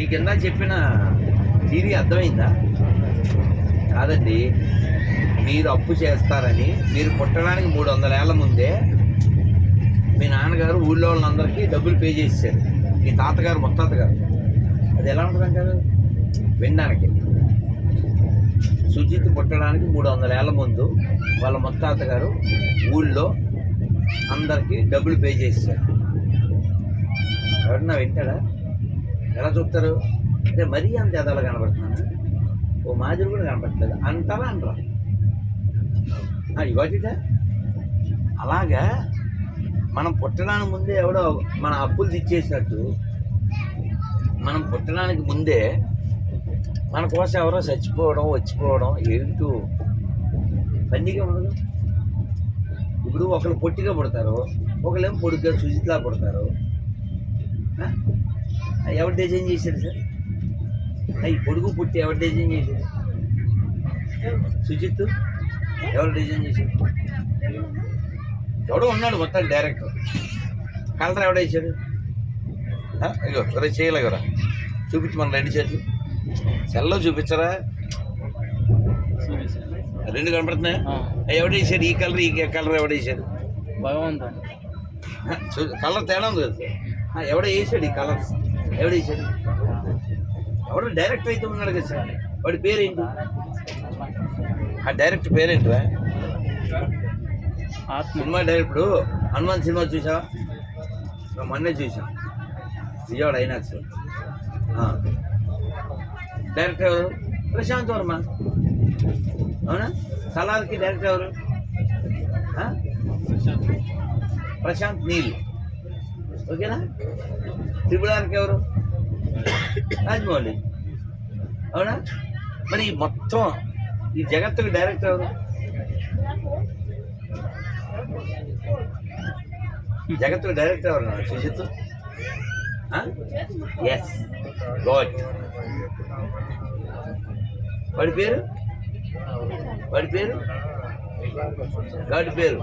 మీకు ఇందా చెప్పిన థీరీ అర్థమైందా? కాదండి. మీరు అప్పు చేస్తారని మీరు పుట్టడానికి మూడు వందల ముందే మీ నాన్నగారు ఊళ్ళో వాళ్ళందరికీ డబ్బులు పే చేసేసారు మీ తాతగారు ముత్తాత గారు అది ఎలా ఉంటుంది అంటారు? వినడానికి. సుజిత్ పుట్టడానికి మూడు వందల ఏళ్ళ ముందు వాళ్ళ ముత్తాత గారు ఊళ్ళో అందరికీ డబ్బులు పే చేసేసారు ఎవరన్నా వింటాడా? ఎలా చూస్తారు అంటే మరీ అంత ఎదాలు కనబడుతున్నాను? ఓ మాదిరి కూడా కనబడట్లేదు. అంటారా అంటారా ఇవాటిట అలాగా మనం పుట్టడానికి ముందే ఎవడో మన అప్పులు తెచ్చేసినట్టు మనం పుట్టడానికి ముందే మన కోసం ఎవరో చచ్చిపోవడం వచ్చిపోవడం ఏంటో పండిగా ఉండదు. ఇప్పుడు ఒకరు పొట్టిగా పుడతారు ఒకళ్ళేమో పొడుగ్గా సుజిత్లా పుడతారు. ఎవరు డిజైన్ చేశారు సార్? ఈ పొడుగు పుట్టి ఎవరు డిజైన్ చేశారు? సుజిత్ ఎవరు డిజైన్ చేశారు? ఎవడో ఉన్నాడు మొత్తం డైరెక్టర్. కలర్ ఎవడ వేసాడు ఆ, ఇగో రే చేయలేగరా చూపించు మన రెండు చేతులు. సెల్లో చూపించరా? రెండు కనపడుతున్నాయి? ఎవడు వేసాడు ఈ కలర్ ఈ కలర్ ఎవడు వేసాడు భగవంతుడు. కలర్ తేడా ఉంది కదా. సార్ ఎవడో వేసాడు ఈ కలర్స్ ఎవడు వేసాడు ఎవడో డైరెక్టర్ అయితే ఉన్నాడు కదా సార్. వాడి పేరేంటి? ఆ డైరెక్టర్ ఆత్మ. సినిమా డైరెక్టర్ హనుమాన్ సినిమా చూసావా? మొన్నే చూసా. విజయవాడ ఐనాక్స్. ఆ. డైరెక్టర్ ఎవరు? ప్రశాంత్ వర్మ. అవునా? సలార్కి డైరెక్టర్ ఎవరు? ప్రశాంత్ నీల్. ఓకేనా? త్రిపురానికి ఎవరు? రాజమౌళి. అవునా? మరి ఈ మొత్తం ఈ జగత్తుకి డైరెక్టర్ ఎవరు? జగత్తుకి డైరెక్టర్ ఎవరు? సుజిత్? ఎస్ గాడ్ వాడి పేరు? వాడి పేరు? గాడి పేరు?